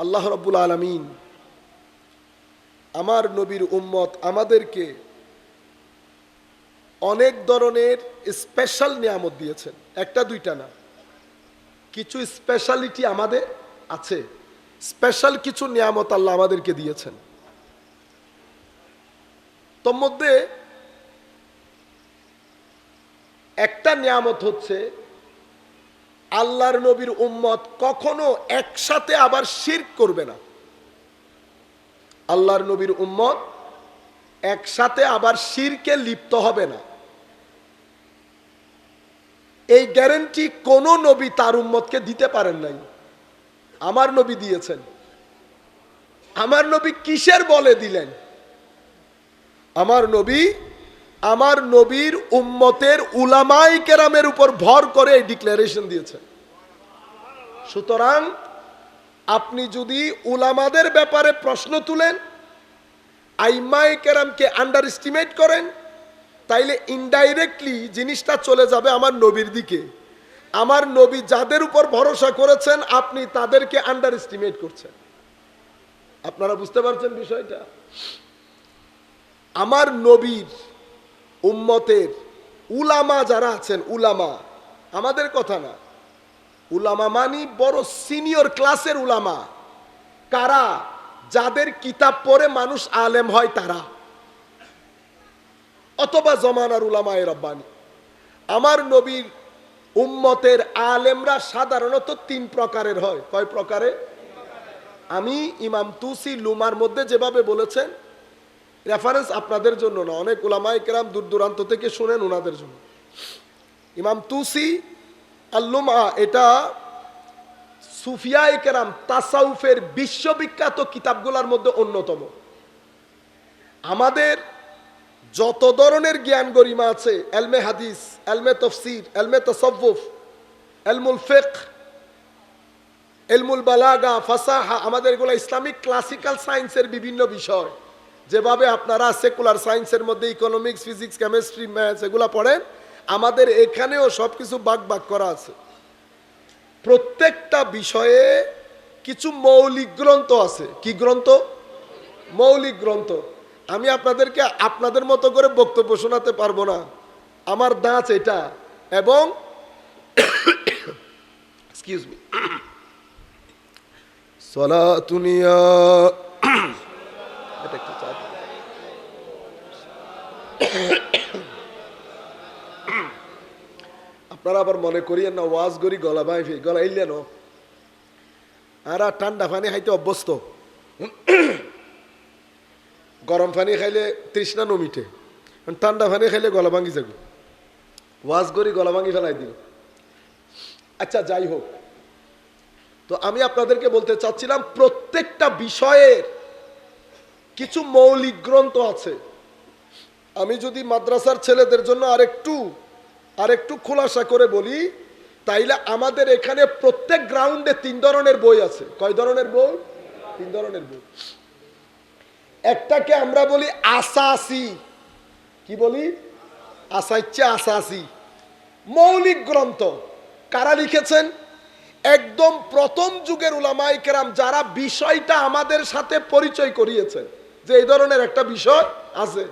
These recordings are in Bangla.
আল্লাহ রব্বুল আলমিন আমার নবীর উম্মত আমাদেরকে অনেক ধরনের স্পেশাল নিয়ামত দিয়েছেন। একটা, দুইটা না। কিছু স্পেশালিটি আমাদের আছে। স্পেশাল কিছু নিয়ামত আল্লাহ আমাদেরকে দিয়েছেন। তোর মধ্যে একটা নিয়ামত হচ্ছে আল্লাহর নবীর উম্মত কখনো একসাথে আবার শির করবে না। আল্লাহর নবীর উম্মত একসাথে আবার শিরকে লিপ্ত হবে না। এই গ্যারেন্টি কোন নবী তার উম্মতকে দিতে পারেন নাই। আমার নবী দিয়েছেন। আমার নবী কিসের বলে দিলেন? আমার নবী আমার নবীর উম্মতের উলামাই কেরামের উপর ভর করে এই ডিক্লারেশন দিয়েছেন সুতরাং আপনি যদি উলামাদের ব্যাপারে প্রশ্ন তুলেন আইমাই কেরামকে আন্ডার এস্টিমেট করেন, তাইলে ইনডাইরেক্টলি জিনিসটা চলে যাবে আমার নবীর দিকে। আমার নবী যাদের উপর ভরসা করেছেন, আপনি তাদেরকে আন্ডার এস্টিমেট করছেন। আপনারা বুঝতে পারছেন বিষয়টা? আমার নবীর উম্মতের উলামা যারা আছেন, উলামা, আমাদের কথা না। উলামা মানি বড় সিনিয়র ক্লাসের উলামা। কারা? যাদের কিতাব পড়ে মানুষ আলেম হয় তারা। অথবা জমানার উলামায় রব্বানি। আমার নবীর উম্মতের আলেমরা সাধারণত তিন প্রকারের হয়। কয় প্রকারে? আমি, ইমাম তুসি, লুমার মধ্যে যেভাবে বলেছেন রেফারেন্স আপনাদের জন্য না, অনেক ওলামাই কেরাম দূর দূরান্ত থেকে শুনেন ওনাদের জন্য। ইমাম তুসি আল্লুমা এটা সুফিয়াই কেরাম তাসাউফের বিশ্ববিখ্যাত কিতাবগুলোর মধ্যে অন্যতম। আমাদের যত ধরনের জ্ঞান গরিমা আছে, এলমে হাদিস, এলমে তফসির, এলমে তসব্বুফ এলমুল ফেক এলমুল বালাগা, ফাসাহা, আমাদের এগুলো ইসলামিক ক্লাসিক্যাল সায়েন্সের বিভিন্ন বিষয়। যেভাবে আপনারা সেকুলার সায়েন্সের মধ্যে ইকোনমিক্স ফিজিক্স কেমিস্ট্রি ম্যাথস এগুলো পড়েন, আমাদের এখানেও সব কিছু বাক বাক করা আছে। প্রত্যেকটা বিষয়ে কিছু মৌলিক গ্রন্থ আছে। কি গ্রন্থ? মৌলিক গ্রন্থ। আমি আপনাদেরকে আপনাদের মতো করে বক্তব্য শোনাতে পারব না। আমার দাঁচ এটা। এবং সলাতুনিয়া এটা একটু চা দিন। আপনারা আবার মনে করিয়েন না, ওয়াজ করি, গলা ভাই গলা ইলেন আর ঠান্ডা পানি খাইতে অভ্যস্ত। গরম পানি খাইলে তৃষ্ণা নমিটে। ঠান্ডা পানি খাইলে গলা ভাঙি যাবে। ওয়াজ করি, গলা ভাঙি ফেলাই দিল আচ্ছা যাই হোক। তো আমি আপনাদেরকে বলতে চাচ্ছিলাম, প্রত্যেকটা বিষয়ের কিছু মৌলিক গ্রন্থ আছে। আমি যদি মাদ্রাসার ছেলেদের জন্য আরেকটু আরেকটু খোলাসা করে বলি, তাইলে আমাদের এখানে প্রত্যেক গ্রাউন্ডে তিন ধরনের বই আছে। কয় ধরনের বই? তিন ধরনের বই। একটাকে আমরা বলি আসাসি। কি বলি? আসাইচ্ছে আসাসি। মৌলিক গ্রন্থ। কারা লিখেছেন? একদম প্রথম যুগের উলামাই কেরাম যারা বিষয়টা আমাদের সাথে পরিচয় করিয়েছেন। যে এই ধরনের একটা বিষয় আছে।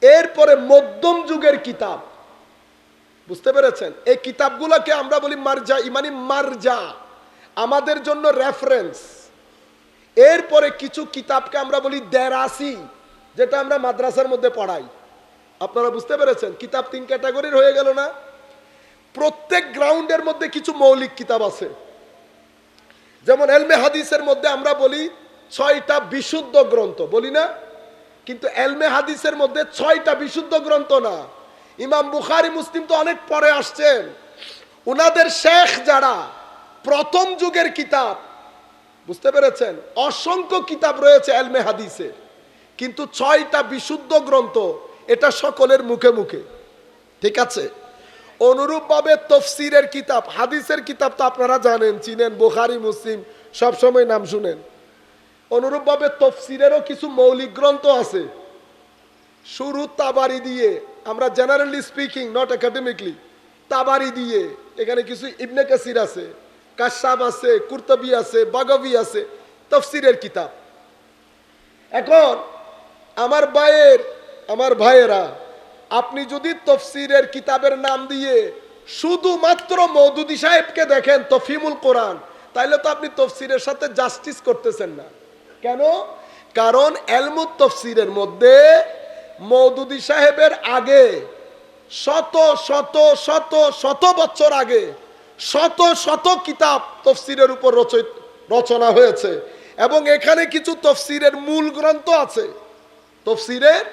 এরপরে মধ্যম যুগের কিতাব। বুঝতে পেরেছেন? এই কিতাবগুলোকে আমরা বলি মার্জা, ইমানি মারজা। আমাদের জন্য রেফারেন্স এরপরে কিছু কিতাবকে আমরা বলি দেরাসি, যেটা আমরা মাদ্রাসার মধ্যে পড়াই। আপনারা বুঝতে পেরেছেন? কিতাব তিন ক্যাটাগরির হয়ে গেল না? প্রত্যেক গ্রাউন্ডের মধ্যে কিছু মৌলিক কিতাব আছে। যেমন এলমে হাদিসের মধ্যে আমরা বলি ছয়টা বিশুদ্ধ গ্রন্থ। বলি না? কিন্তু এলমে হাদিসের মধ্যে ছয়টা বিশুদ্ধ গ্রন্থ না। ইমাম বুখারি, মুসলিম তো অনেক পরে আসছেন। উনাদের শেখ যারা, প্রথম যুগের কিতাব, বুঝতে পেরেছেন? অসংখ্য কিতাব রয়েছে এলমে হাদিসের কিন্তু ছয়টা বিশুদ্ধ গ্রন্থ এটা সকলের মুখে মুখে। ঠিক আছে? অনুরূপভাবে তফসিরের কিতাব, হাদিসের কিতাব তো আপনারা জানেন, চিনেন, বুখারি, মুসলিম, সবসময় নাম শুনেন। অনুরূপভাবে তফসিরেরও কিছু মৌলিক গ্রন্থ আছে। শুরু তাবারি দিয়ে, আমরা generally speaking not academically Tabari দিয়ে, এখানে কিছু ইবনে কাসির আছে, কাশাব আছে, কুর্তবি আছে, বাগবি আছে, তফসিরের কিতাব। এখন, আমার ভাইয়ের, আমার ভাইয়েরা, আপনি যদি তফসিরের কিতাবের নাম দিয়ে শুধুমাত্র মৌদুদি সাহেবকে দেখেন তফিমুল কোরআন, তাইলে তো আপনি তফসিরের সাথে জাস্টিস করতেছেন না। কেন? কারণ এলমুত তফসিরের মধ্যে মৌদুদি সাহেবের আগে, শত শত শত শত বছর আগে, শত শত কিতাব তফসিরের উপর রচনা হয়েছে। এবং এখানে কিছু তফসিরের মূল গ্রন্থ আছে। তফসিরের,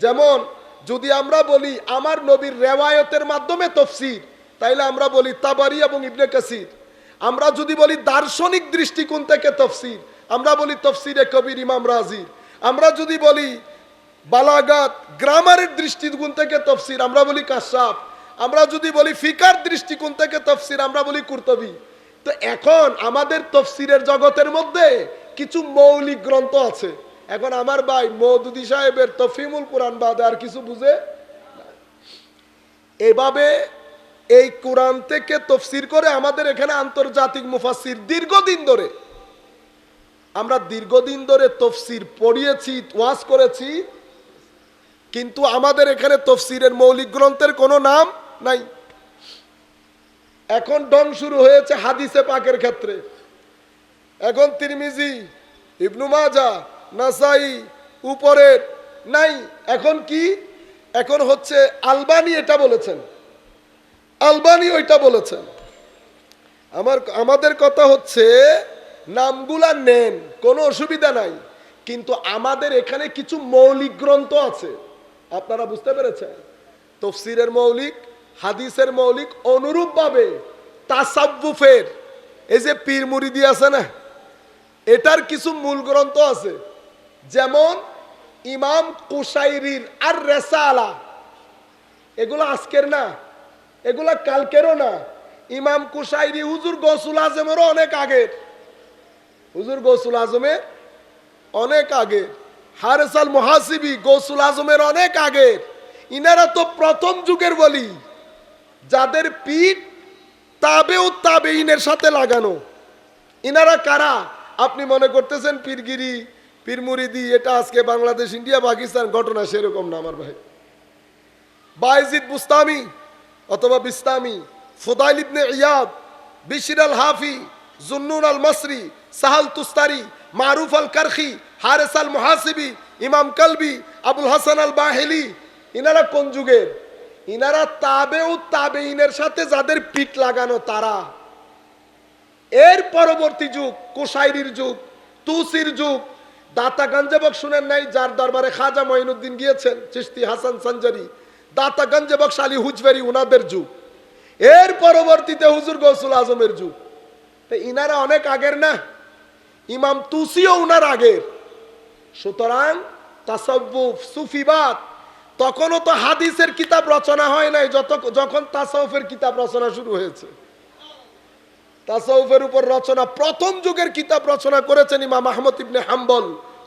যেমন, যদি আমরা বলি আমার নবীর রেওয়ায়তের মাধ্যমে তফসির, তাইলে আমরা বলি তাবারি এবং ইবনে কাসির। আমরা যদি বলি দার্শনিক দৃষ্টিকোণ থেকে তফসির, আমরা বলি তফসিরে কবির ইমাম রাজির। আমরা যদি বলি বালাগাত, গ্রামারের দৃষ্টিকোণ থেকে তফসির, আমরা বলি কাশাফ আমরা যদি বলি ফিকার দৃষ্টিকোণ থেকে তফসির, আমরা বলি কুর্তবি। তো এখন আমাদের তফসিরের জগতের মধ্যে কিছু মৌলিক গ্রন্থ আছে। এখন আমার ভাই মৌদুদি সাহেবের তফিমুল কোরআন বাদে আর কিছু বুঝে? এভাবে এই কোরআন থেকে তফসির করে আমাদের এখানে আন্তর্জাতিক মুফাসির দীর্ঘদিন ধরে। আমরা দীর্ঘদিন ধরে তফসির পড়িয়েছি, ওয়াজ করেছি কিন্তু আমাদের এখানে তফসিরের মৌলিক গ্রন্থের কোনো নাম নাই। এখন ডং শুরু হয়েছে হাদিসে পাকের ক্ষেত্রে। এখন তিরমিজি, ইবনু মাজা, নাসাই, উপরের নাই। এখন কি? এখন হচ্ছে আলবানি এটা বলেছেন। আলবানি ওইটা বলেছেন। আমার, আমাদের কথা হচ্ছে নামগুলা নেন, কোনো অসুবিধা নাই। কিন্তু আমাদের এখানে কিছু মৌলিক গ্রন্থ আছে। আপনারা বুঝতে পেরেছেন? তফসিরের মৌলিক, হাদিসের মৌলিক অনুরূপভাবে তাসাব্বুফের, এই যে পীর মুরিদি আছে না, এটার কিছু মূল গ্রন্থ আছে। যেমন ইমাম কুসাইরির আর রেসালা এগুলো আজকের না, এগুলা কালকেরও না। ইমাম কুসাইরি হুজুর গসুল আজমেরও অনেক আগের। হুজুর গসুল আজমের অনেক আগে হারেসাল মহাসিবি, গৌসুল আজমের অনেক আগে। ইনারা তো প্রথম যুগের বলি। যাদের পিঠ তাবেও তাবেইনের সাথে লাগানো। ইনারা কারা? আপনি মনে করতেছেন পীরগিরি, পীরমুরিদি, এটা আজকে বাংলাদেশ, ইন্ডিয়া, পাকিস্তান ঘটনা সেরকম না আমার ভাই। বাইজিদ বুস্তামি অথবা বিস্তামি, ফুদাইল ইবনে ইয়াদ, বিশির আল হাফি, জুন্নুন আল মসরি, সাহাল তুস্তারি, মারুফ আল কারখি হারেস আল মুহাসিবি, ইমাম কলবি, আবুল হাসান আল বাহেলি ইনারা কোন যুগের? ইনারা তাবেউ তাবেইনের সাথে যাদের পিঠ লাগানো তারা। এর পরবর্তী যুগ কোসাইরির যুগ, তুসির যুগ। দাতা গঞ্জেবক শুনেন নাই, যার দরবারে খাজা মঈনুদ্দিন গিয়েছেন চিস্তি হাসান সঞ্জারি দাতা গঞ্জেবক শালী হুজবেরি, উনাদের যুগ। এর পরবর্তীতে হুজুর গৌসুল আজমের যুগ। তো ইনারা অনেক আগের না? ইমাম তুসিও উনার আগের। সুতরাং তাসাউফ সুফিবাদ। তখনও তো হাদিসের কিতাব রচনা হয় নাই, যত যখন তাসাউফের কিতাব রচনা শুরু হয়েছে। তাসাউফের উপর রচনা, প্রথম যুগের কিতাব রচনা করেছেন ইমাম আহমদ ইবনে হাম্বল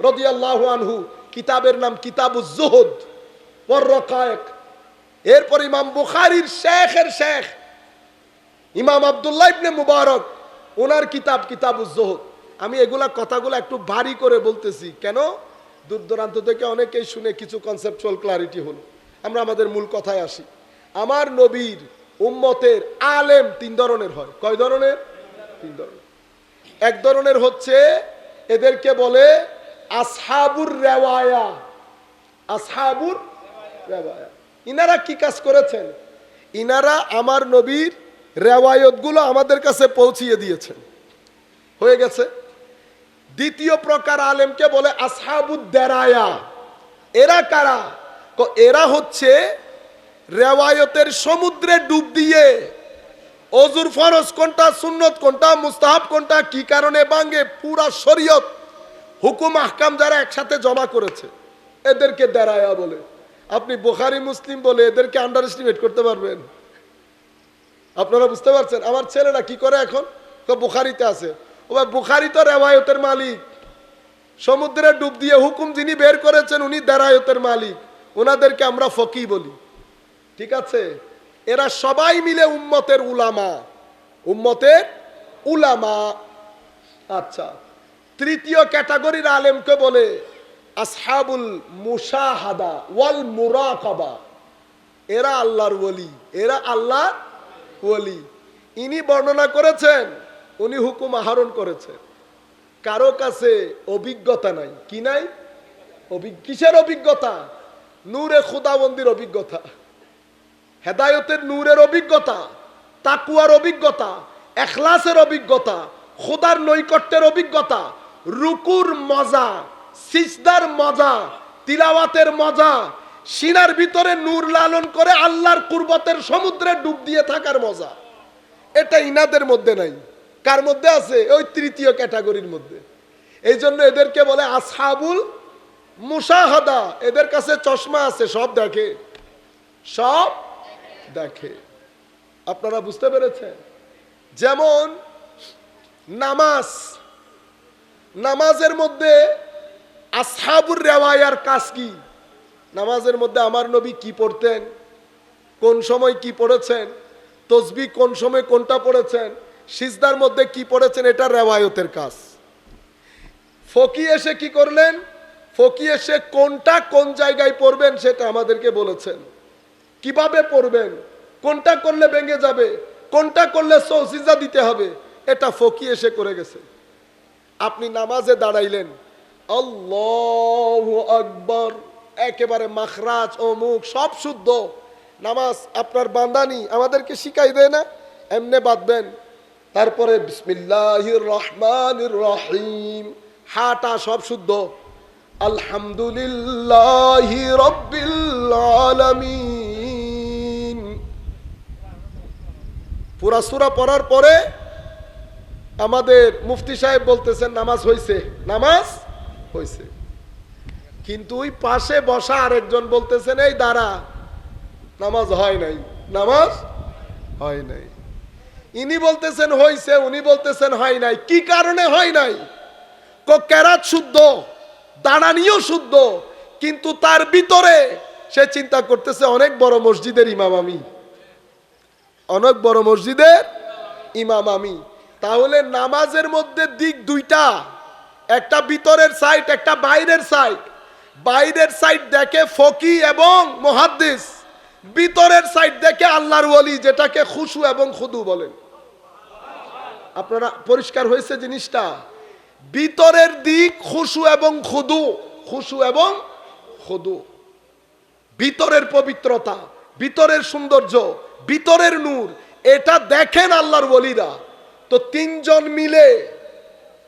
রদিয়াল্লাহু আনহু। কিতাবের নাম কিতাবুজ জুহুদ এরপর ইমাম বুখারীর শেখের শেখ, ইমাম আব্দুল্লাহ ইবনে মুবারক ওনার কিতাব কিতাবুজ জুহুদ আমি এগুলা কথাগুলো একটু ভারী করে বলতেছি। কেন? দূর দূরান্ত থেকে অনেকেই শুনে কিছু কনসেপচুয়াল ক্লারিটি হলো। আমরা আমাদের মূল কথায় আসি। আমার নবীর উম্মতের আলেম তিন ধরনের হয়। কয় ধরনের? তিন ধরনের। এক ধরনের হচ্ছে এদেরকে বলে আসহাবুর রেওয়ায়া। আসহাবুর রেওয়ায়া। ইনারা কি কাজ করেছেন? ইনারা আমার নবীর রেওয়ায়তগুলো আমাদের কাছে পৌঁছিয়ে দিয়েছেন। হয়ে গেছে। দ্বিতীয় প্রকার আলেমকে বলে আসহাবুদ দেরায়া। এরা কারা? এরা হচ্ছে রেওয়ায়তের সমুদ্রে ডুব দিয়ে অজুর ফরজ কোনটা, সুন্নত কোনটা, মুস্তাহাব কোনটা, কি কারণে বাঙ্গে পুরা শরীয়ত, হুকুম, আহকাম যারা একসাথে জমা করেছে। এদেরকে দেরায়া বলে। আপনি বোখারি, মুসলিম বলে এদেরকে আন্ডার এস্টিমেট করতে পারবেন। আপনারা বুঝতে পারছেন? আমার ছেলেরা কি করে এখন? তো বুখারিতে আছে। ও বুখারি তো রেওয়ায়তের মালিক। সমুদ্রে ডুব দিয়ে হুকুম যিনি বের করেছেন, উনি দেরায়তের মালিক। ওনাদেরকে আমরা ফকি বলি। ঠিক আছে? এরা সবাই মিলে উম্মতের উলামা। উম্মতের উলামা। আচ্ছা তৃতীয় ক্যাটাগরির আলেমকে বলে আসহাবুল মুশাহাদা ওয়াল মুরাকাবা। এরা আল্লাহর ওলি, এরা আল্লাহ ওলি। ইনি বর্ণনা করেছেন উনি হুকুম আহরণ করেছে। কারও কাছে অভিজ্ঞতা নাই। কি নাই? কিসের অভিজ্ঞতা? নূরে খুদাবন্দির অভিজ্ঞতা। হেদায়তের নূরের অভিজ্ঞতা, তাকুয়ার অভিজ্ঞতা, এখলাসের অভিজ্ঞতা, খোদার নৈকট্যের অভিজ্ঞতা, রুকুর মজা, সিজদার মজা, তিলাওয়াতের মজা, সিনার ভিতরে নূর লালন করে আল্লাহর কুরবতের সমুদ্রে ডুব দিয়ে থাকার মজা। এটা ইনাদের মধ্যে নাই। কার মধ্যে আছে? ওই তৃতীয় ক্যাটাগরির মধ্যে। এই জন্য এদেরকে বলে আসহাবুল মুসাহাদা এদের কাছে চশমা আছে, সব দেখে। সব দেখে। আপনারা বুঝতে পেরেছেন? যেমন নামাজ। নামাজের মধ্যে আসহাবুর রেওয়ায়ার কাজ কি? নামাজের মধ্যে আমার নবী কি পড়তেন? কোন সময় কি পড়েছেন? তসবি কোন সময় কোনটা পড়েছেন? সিজদার মধ্যে কি পড়েছেন এটা রেওয়ায়তের কাজ। ফকি এসে কি করলেন? ফকি এসে কোনটা কোন জায়গায় পড়বেন সেটা আমাদেরকে বলেছেন। কীভাবে পড়বেন? কোনটা করলে ভেঙে যাবে? কোনটা করলে সৌসিজা দিতে হবে? এটা ফকি এসে করে গেছে। আপনি নামাজে দাঁড়াইলেন। আল্লাহ আকবর। একেবারে মাখরাজ, অমুক, সব শুদ্ধ। নামাজ আপনার বান্দানি, আমাদেরকে শিখাই দেয় না? এমনে বাঁধবেন। তারপরে বিসমিল্লাহির রহমানির রহিম। হাটা সব শুদ্ধ। আলহামদুলিল্লাহি রব্বিল আলামিন। পুরা সুরা পড়ার পরে আমাদের মুফতি সাহেব বলতেছেন, নামাজ হইছে। নামাজ হইছে। কিন্তু ওই পাশে বসা আরেকজন বলতেছেন, এই দাঁড়া, নামাজ হয় নাই। নামাজ হয় নাই। ইনি বলতেছেন হইছে, উনি বলতেছেন হয় নাই। কি কারণে হয় নাই? কেরাত শুদ্ধ, দাঁড়ানিও শুদ্ধ, কিন্তু তার ভিতরে সে চিন্তা করতেছে, অনেক বড় মসজিদের ইমাম আমি। অনেক বড় মসজিদের ইমাম আমি। তাহলে নামাজের মধ্যে দিক দুইটা। একটা ভিতরের সাইড একটা বাইরের সাইড বাইরের সাইড দেখে ফকি এবং মহাদ্দিস। ভিতরের সাইড দেখে আল্লাহর ওলি যেটাকে খুশু এবং খুদু বলেন। আপনারা পরিষ্কার হয়েছে জিনিসটা। ভিতরের দিক খুশু এবং খুদু। খুশু এবং খুদু। ভিতরের পবিত্রতা, ভিতরের সৌন্দর্য, ভিতরের নূর, এটা দেখেন আল্লাহর বলিরা তো তিনজন মিলে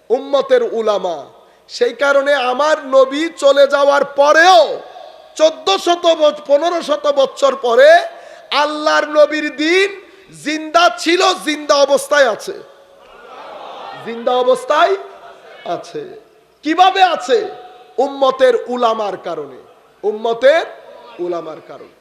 উম্মতের উলামা। সেই কারণে আমার নবী চলে যাওয়ার পরেও চোদ্দ শত পনেরো শত বছর পরে আল্লাহর নবীর দিন জিন্দা ছিল, জিন্দা অবস্থায় আছে। জিন্দা অবস্থায় আছে। কীভাবে আছে? উম্মতের উলামার কারণে। উম্মতের উলামার কারণে।